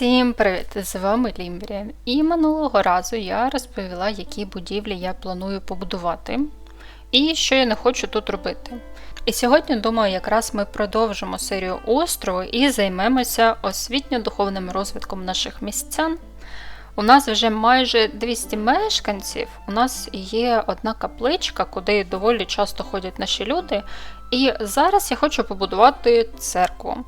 Всім привіт! З вами Лімбрія. І минулого разу я розповіла, які будівлі я планую побудувати і що я не хочу тут робити. І сьогодні, думаю, якраз ми продовжимо серію острову і займемося освітньо-духовним розвитком наших містян. У нас вже майже 200 мешканців, у нас є одна капличка, куди доволі часто ходять наші люди. І зараз я хочу побудувати церкву.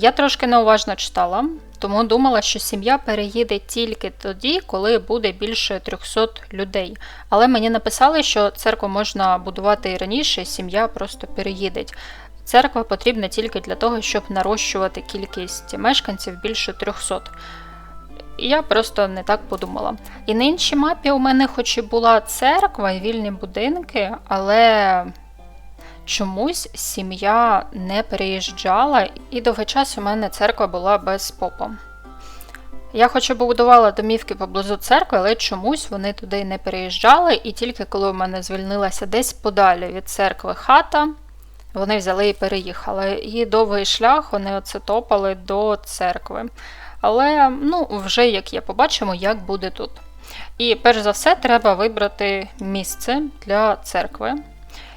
Я трошки неуважно читала, тому думала, що сім'я переїде тільки тоді, коли буде більше 300 людей. Але мені написали, що церкву можна будувати і раніше, сім'я просто переїде. Церква потрібна тільки для того, щоб нарощувати кількість мешканців більше 300. Я просто не так подумала. І на іншій мапі у мене хоч і була церква і вільні будинки, але чомусь сім'я не переїжджала, і довгий час у мене церква була без попа. Я хоч і побудувала домівки поблизу церкви, але чомусь вони туди не переїжджали, і тільки коли у мене звільнилася десь подалі від церкви хата, вони взяли і переїхали. І довгий шлях вони оце топали до церкви. Але ну, вже, як я побачимо, як буде тут. І перш за все, треба вибрати місце для церкви.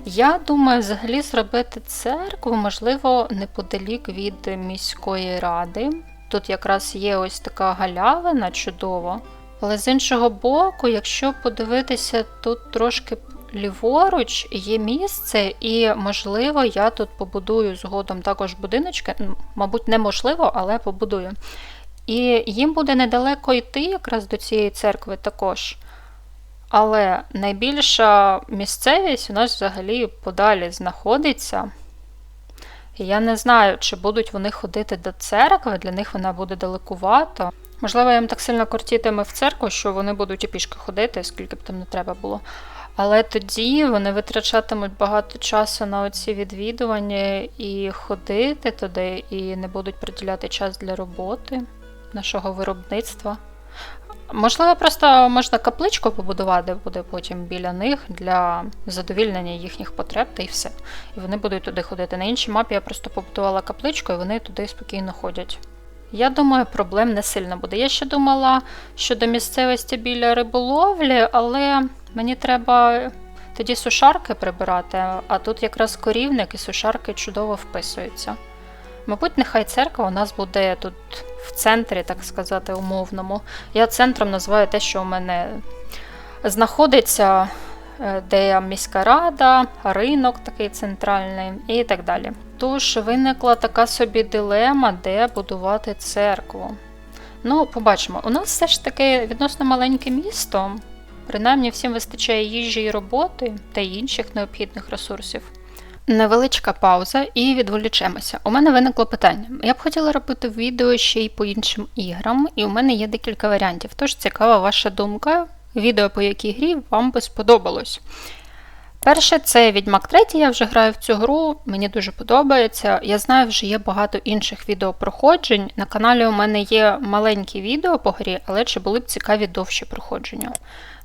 Я думаю, взагалі зробити церкву, можливо, неподалік від міської ради. Тут якраз є ось така галявина чудова. Але з іншого боку, якщо подивитися, тут трошки ліворуч є місце, і, можливо, я тут побудую згодом також будиночки. Мабуть, неможливо, але побудую. І їм буде недалеко йти якраз до цієї церкви також. Але найбільша місцевість у нас взагалі подалі знаходиться. І я не знаю, чи будуть вони ходити до церкви, для них вона буде далекувато. Можливо, їм так сильно кортітиме в церкву, що вони будуть і пішки ходити, скільки б там не треба було. Але тоді вони витрачатимуть багато часу на оці відвідування і ходити туди, і не будуть приділяти час для роботи, нашого виробництва. Можливо, просто можна капличку побудувати буде потім біля них для задовільнення їхніх потреб та й все. І вони будуть туди ходити. На іншій мапі я просто побудувала капличку, і вони туди спокійно ходять. Я думаю, проблем не сильно буде. Я ще думала щодо місцевості біля риболовлі, але мені треба тоді сушарки прибирати, а тут якраз корівник і сушарки чудово вписуються. Мабуть, нехай церква у нас буде тут центрі, так сказати, умовному. Я центром називаю те, що у мене знаходиться, е, де міська рада, ринок такий центральний і так далі. Тож виникла така собі дилема, де будувати церкву. Ну, побачимо, у нас все ж таки відносно маленьке місто, принаймні всім вистачає їжі і роботи та інших необхідних ресурсів. Невеличка пауза і відволічемося. У мене виникло питання. Я б хотіла робити відео ще й по іншим іграм, і у мене є декілька варіантів. Тож цікава ваша думка, відео по якій грі вам би сподобалось. Перше, це Відьмак 3, я вже граю в цю гру, мені дуже подобається. Я знаю, вже є багато інших відеопроходжень. На каналі у мене є маленькі відео по грі, але чи були б цікаві довші проходження.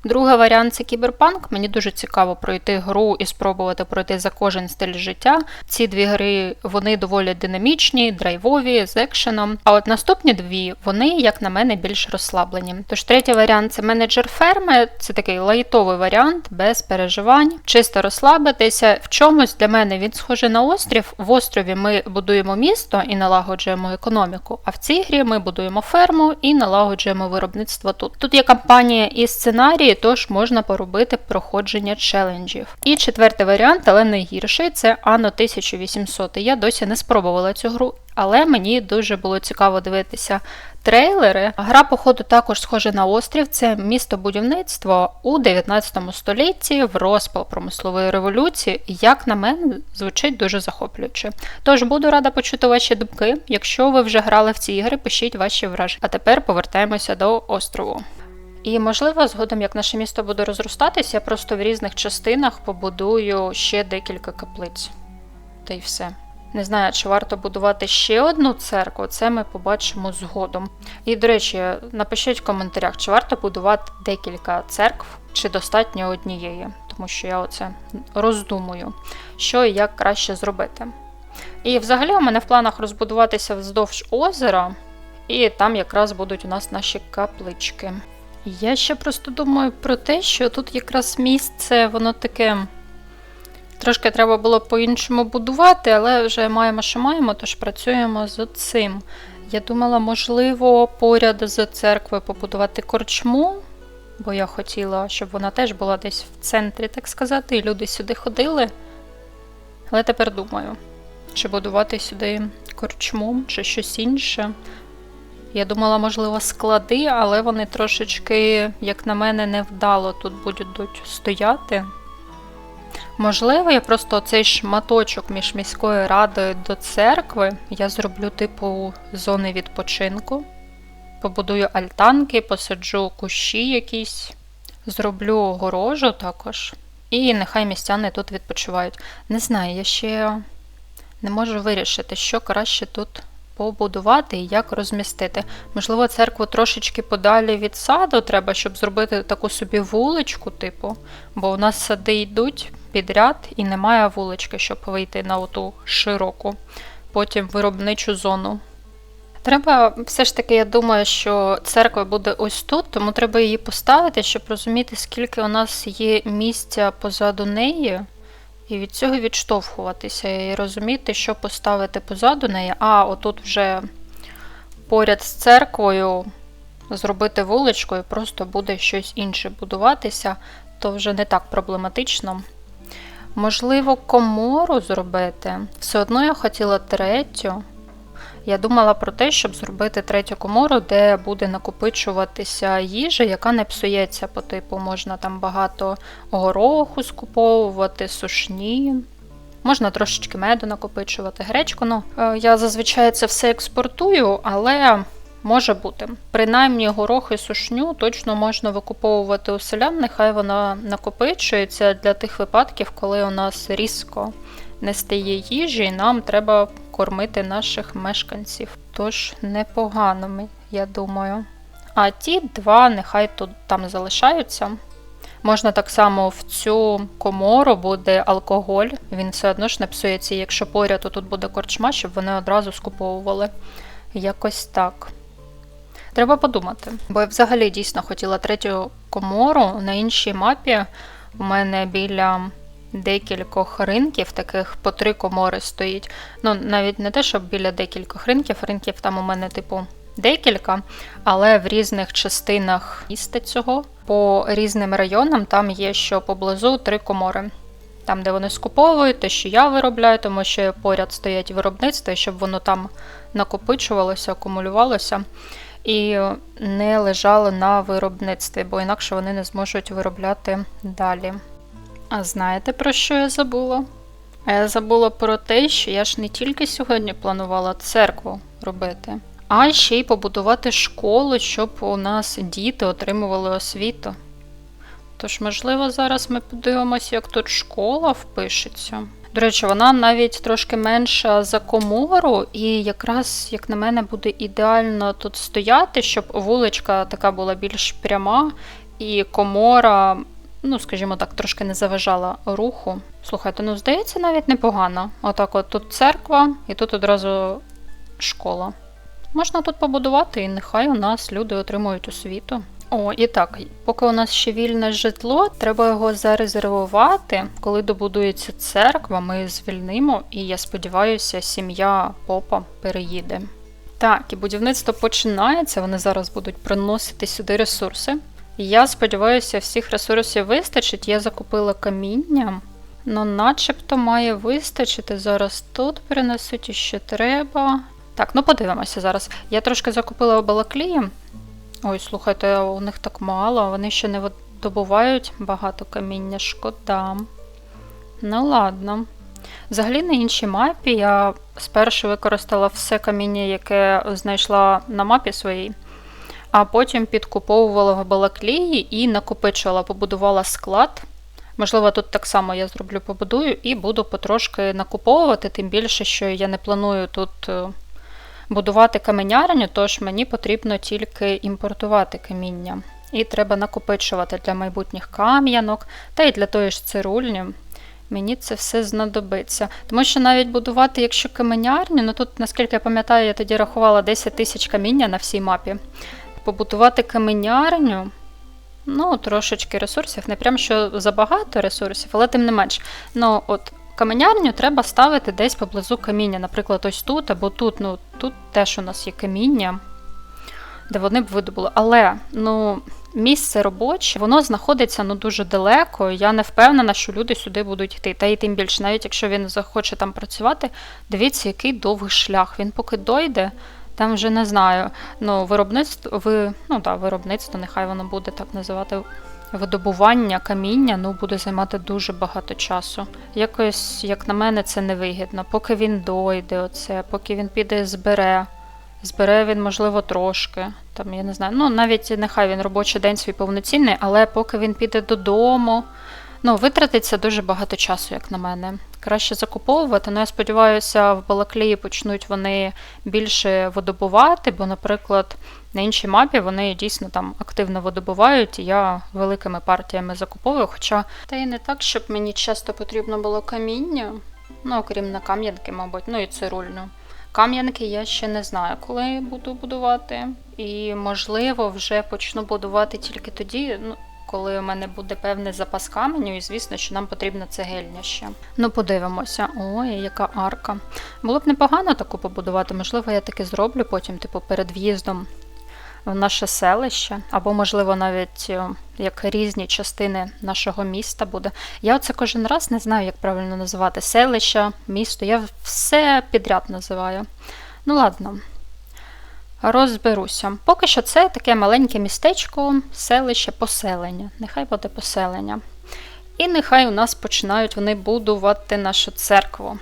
Другий варіант це кіберпанк. Мені дуже цікаво пройти гру і спробувати пройти за кожен стиль життя. Ці дві гри вони доволі динамічні, драйвові, з екшеном. А от наступні дві, вони, як на мене, більш розслаблені. Тож третій варіант це менеджер ферми, це такий лайтовий варіант, без переживань, чисто розслабитися. В чомусь для мене він схожий на острів. В острові ми будуємо місто і налагоджуємо економіку, а в цій грі ми будуємо ферму і налагоджуємо виробництво тут. Тут є кампанія і сценарії тож можна поробити проходження челенджів. І четвертий варіант, але найгірший, це Anno 1800. Я досі не спробувала цю гру, але мені дуже було цікаво дивитися трейлери. Гра, походу, також схожа на острів, це місто будівництво у 19 столітті в розпал промислової революції, як на мене, звучить дуже захоплююче. Тож буду рада почути ваші думки. Якщо ви вже грали в ці ігри, пишіть ваші враження. А тепер повертаємося до острову. І, можливо, згодом, як наше місто буде розростатися, я просто в різних частинах побудую ще декілька каплиць. Та й все. Не знаю, чи варто будувати ще одну церкву, це ми побачимо згодом. І, до речі, напишіть в коментарях, чи варто будувати декілька церкв, чи достатньо однієї, тому що я оце роздумую, що і як краще зробити. І взагалі у мене в планах розбудуватися вздовж озера І там якраз будуть у нас наші каплички. Я ще просто думаю про те, що тут якраз місце, воно таке. Трошки треба було по-іншому будувати, але вже маємо, що маємо, тож працюємо з цим. Я думала, можливо, поряд з церквою побудувати корчму, бо я хотіла, щоб вона теж була десь в центрі, так сказати, і люди сюди ходили. Але тепер думаю, чи будувати сюди корчму, чи щось інше. Я думала, можливо, склади, але вони трошечки, як на мене, невдало тут будуть стояти. Можливо, я просто цей шматочок між міською радою до церкви я зроблю типу зони відпочинку. Побудую альтанки, посаджу кущі якісь, зроблю огорожу також. І нехай містяни тут відпочивають. Не знаю, я ще не можу вирішити, що краще тут побудувати і як розмістити. Можливо, церкву трошечки подалі від саду треба, щоб зробити таку собі вуличку, типу, бо у нас сади йдуть підряд і немає вулички, щоб вийти на оту широку, потім виробничу зону. Треба, все ж таки, я думаю, що церква буде ось тут, тому треба її поставити, щоб розуміти, скільки у нас є місця позаду неї, і від цього відштовхуватися, і розуміти, що поставити позаду неї, а отут вже поряд з церквою зробити вуличку, і просто буде щось інше будуватися, то вже не так проблематично. Можливо, комору зробити. Все одно я хотіла третю. Я думала про те, щоб зробити третю комору, де буде накопичуватися їжа, яка не псується по типу. Можна там багато гороху скуповувати, сушні. Можна трошечки меду накопичувати, гречку. Ну, е, Я зазвичай це все експортую, але може бути. Принаймні горох і сушню точно можна викуповувати у селян, нехай вона накопичується для тих випадків, коли у нас різко не стає їжі, і нам треба кормити наших мешканців. Тож непогано, я думаю. А ті два нехай тут там залишаються. Можна так само в цю комору буде алкоголь, він все одно ж не псується, якщо поряд то тут буде корчма, щоб вони одразу скуповували. Якось так. Треба подумати. Бо я взагалі дійсно хотіла третю комору на іншій мапі. У мене біля декількох ринків, таких по три комори стоїть. Ну, навіть не те, щоб біля декількох ринків, ринків там у мене, типу, декілька, але в різних частинах міста цього, по різним районам, там є що поблизу три комори. Там, де вони скуповують, те, що я виробляю, тому що поряд стоять виробництва, щоб воно там накопичувалося, акумулювалося і не лежало на виробництві, бо інакше вони не зможуть виробляти далі. А знаєте, про що я забула? А я забула про те, що я ж не тільки сьогодні планувала церкву робити, а ще й побудувати школу, щоб у нас діти отримували освіту. Тож, можливо, зараз ми подивимося, як тут школа впишеться. До речі, вона навіть трошки менша за комору, і якраз, як на мене, буде ідеально тут стояти, щоб вуличка така була більш пряма, і комора ну, скажімо так, трошки не заважала руху. Слухайте, ну здається, навіть непогано. Отак, от тут церква, і тут одразу школа. Можна тут побудувати, і нехай у нас люди отримують освіту. О, і так, поки у нас ще вільне житло, треба його зарезервувати. Коли добудується церква, ми звільнимо, і я сподіваюся, сім'я попа переїде. Так, і будівництво починається. Вони зараз будуть приносити сюди ресурси. Я сподіваюся, всіх ресурсів вистачить. Я закупила каміння. Ну, начебто має вистачити. Зараз тут перенесуть і ще треба. Так, ну подивимося зараз. Я трошки закупила балаклії. Ой, слухайте, у них так мало, вони ще не добувають багато каміння, шкода. Ну, ладно. Взагалі, на іншій мапі я спершу використала все каміння, яке знайшла на мапі своїй а потім підкуповувала в балаклії і накопичувала, побудувала склад. Можливо, тут так само я зроблю побудую і буду потрошки накуповувати, тим більше, що я не планую тут е, будувати каменярню, тож мені потрібно тільки імпортувати каміння. І треба накопичувати для майбутніх кам'янок та й для тої ж цирульні. Мені це все знадобиться. Тому що навіть будувати, якщо каменярню, ну тут, наскільки я пам'ятаю, я тоді рахувала 10 тисяч каміння на всій мапі. Побудувати каменярню, ну, трошечки ресурсів, не прям що забагато ресурсів, але тим не менш. Ну, от каменярню треба ставити десь поблизу каміння. Наприклад, ось тут або тут. Ну, тут теж у нас є каміння, де вони б видобули. Але, ну. Місце робоче, воно знаходиться ну дуже далеко. Я не впевнена, що люди сюди будуть йти. Та й тим більше, навіть якщо він захоче там працювати, дивіться, який довгий шлях. Він поки дойде, там вже не знаю. Ну, виробництво, ви, ну так, виробництво, нехай воно буде так називати. Видобування каміння ну, буде займати дуже багато часу. Якось, як на мене, це невигідно. Поки він дойде, оце, поки він піде збере. Збере він, можливо, трошки. Там, я не знаю, ну навіть нехай він робочий день свій повноцінний, але поки він піде додому, ну, витратиться дуже багато часу, як на мене. Краще закуповувати. Ну, я сподіваюся, в Балаклії почнуть вони більше видобувати, бо, наприклад, на іншій мапі вони дійсно там активно видобувають, і я великими партіями закуповую. Хоча та й не так, щоб мені часто потрібно було каміння, ну, окрім на кам'янки, мабуть, ну і цирульну. Кам'янки я ще не знаю, коли буду будувати. І, можливо, вже почну будувати тільки тоді, ну, коли у мене буде певний запас каменю, і звісно, що нам потрібна цегельня ще. Ну, подивимося. Ой, яка арка. Було б непогано таку побудувати, можливо, я таки зроблю потім, типу, перед в'їздом в наше селище, або, можливо, навіть е, як різні частини нашого міста буде. Я оце кожен раз не знаю, як правильно називати селище, місто. Я все підряд називаю. Ну, ладно, розберуся. Поки що це таке маленьке містечко, селище, поселення. Нехай буде поселення. І нехай у нас починають вони будувати нашу церкву.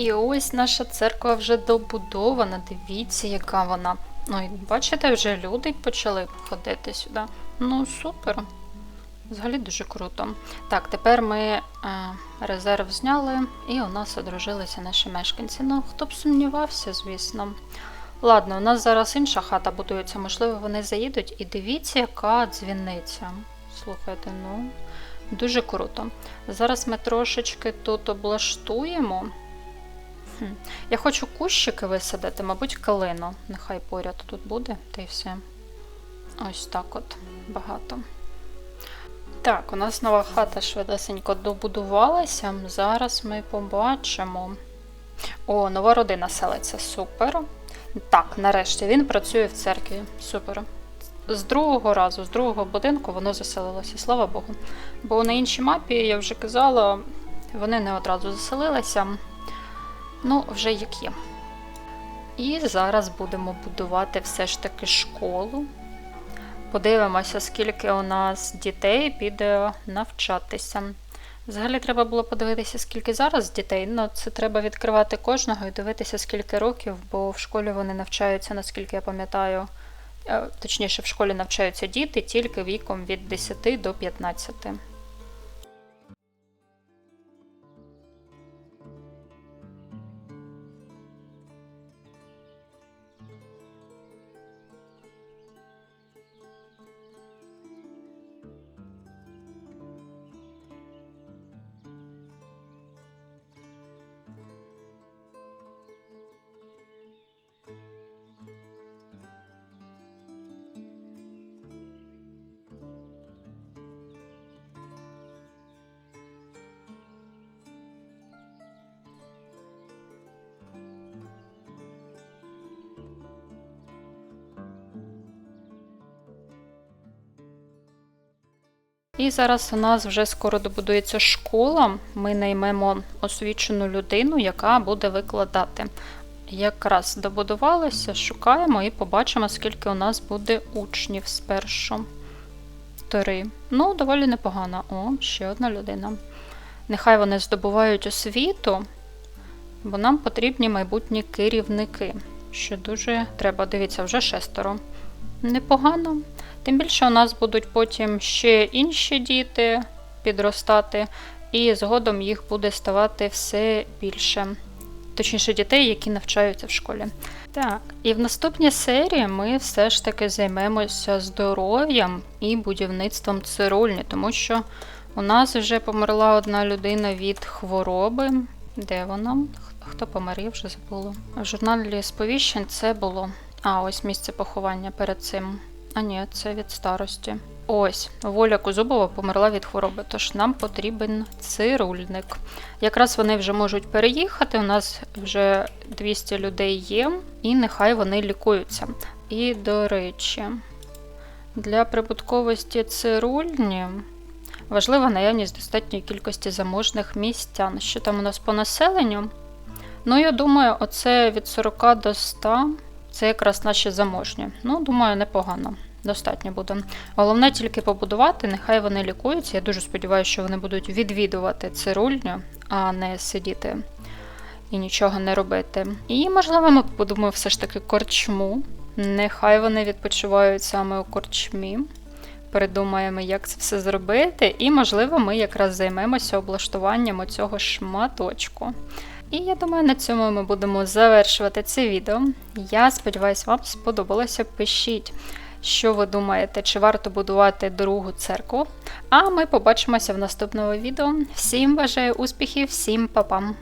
І ось наша церква вже добудована. Дивіться, яка вона. Ну, і бачите, вже люди почали ходити сюди. Ну, супер. Взагалі дуже круто. Так, тепер ми е, резерв зняли, і у нас одружилися наші мешканці. Ну, хто б сумнівався, звісно. Ладно, у нас зараз інша хата будується, можливо, вони заїдуть. І дивіться, яка дзвіниця. Слухайте, ну, дуже круто. Зараз ми трошечки тут облаштуємо. Хм. Я хочу кущики висадити, мабуть, калину. Нехай поряд тут буде, та й все. Ось так от багато. Так, у нас нова хата швидесенько добудувалася. Зараз ми побачимо. О, нова родина селиться. Супер. Так, нарешті він працює в церкві. Супер. З другого разу, з другого будинку воно заселилося, слава Богу. Бо на іншій мапі, я вже казала, вони не одразу заселилися. Ну, вже як є. І зараз будемо будувати все ж таки школу. Подивимося, скільки у нас дітей піде навчатися. Взагалі треба було подивитися, скільки зараз дітей. Ну, це треба відкривати кожного і дивитися, скільки років, бо в школі вони навчаються, наскільки я пам'ятаю, е, точніше, в школі навчаються діти тільки віком від 10 до 15. І зараз у нас вже скоро добудується школа. Ми наймемо освічену людину, яка буде викладати. Якраз добудувалися, шукаємо і побачимо, скільки у нас буде учнів спершу. Три. Ну, доволі непогано. О, ще одна людина. Нехай вони здобувають освіту, бо нам потрібні майбутні керівники, що дуже треба. Дивіться, вже шестеро. Непогано. Тим більше у нас будуть потім ще інші діти підростати, і згодом їх буде ставати все більше. Точніше, дітей, які навчаються в школі. Так, і в наступній серії ми все ж таки займемося здоров'ям і будівництвом цирульні, тому що у нас вже померла одна людина від хвороби. Де вона? Хто помер, я вже забула. В журналі сповіщень це було. А, ось місце поховання перед цим. А ні, це від старості. Ось, Воля Кузубова померла від хвороби, тож нам потрібен цирульник. Якраз вони вже можуть переїхати. У нас вже 200 людей є, і нехай вони лікуються. І, до речі, для прибутковості цирульні важлива наявність достатньої кількості заможних містян. Що там у нас по населенню? Ну, я думаю, оце від 40 до 100 це якраз наші заможні. Ну, думаю, непогано. Достатньо буде. Головне тільки побудувати, нехай вони лікуються. Я дуже сподіваюся, що вони будуть відвідувати цирульню, а не сидіти і нічого не робити. І, можливо, ми побудемо все ж таки корчму. Нехай вони відпочивають саме у корчмі. Передумаємо, як це все зробити, і, можливо, ми якраз займемося облаштуванням оцього шматочку. І я думаю, на цьому ми будемо завершувати це відео. Я сподіваюся, вам сподобалося. Пишіть, що ви думаєте, чи варто будувати другу церкву. А ми побачимося в наступному відео. Всім бажаю успіхів, всім па-пам!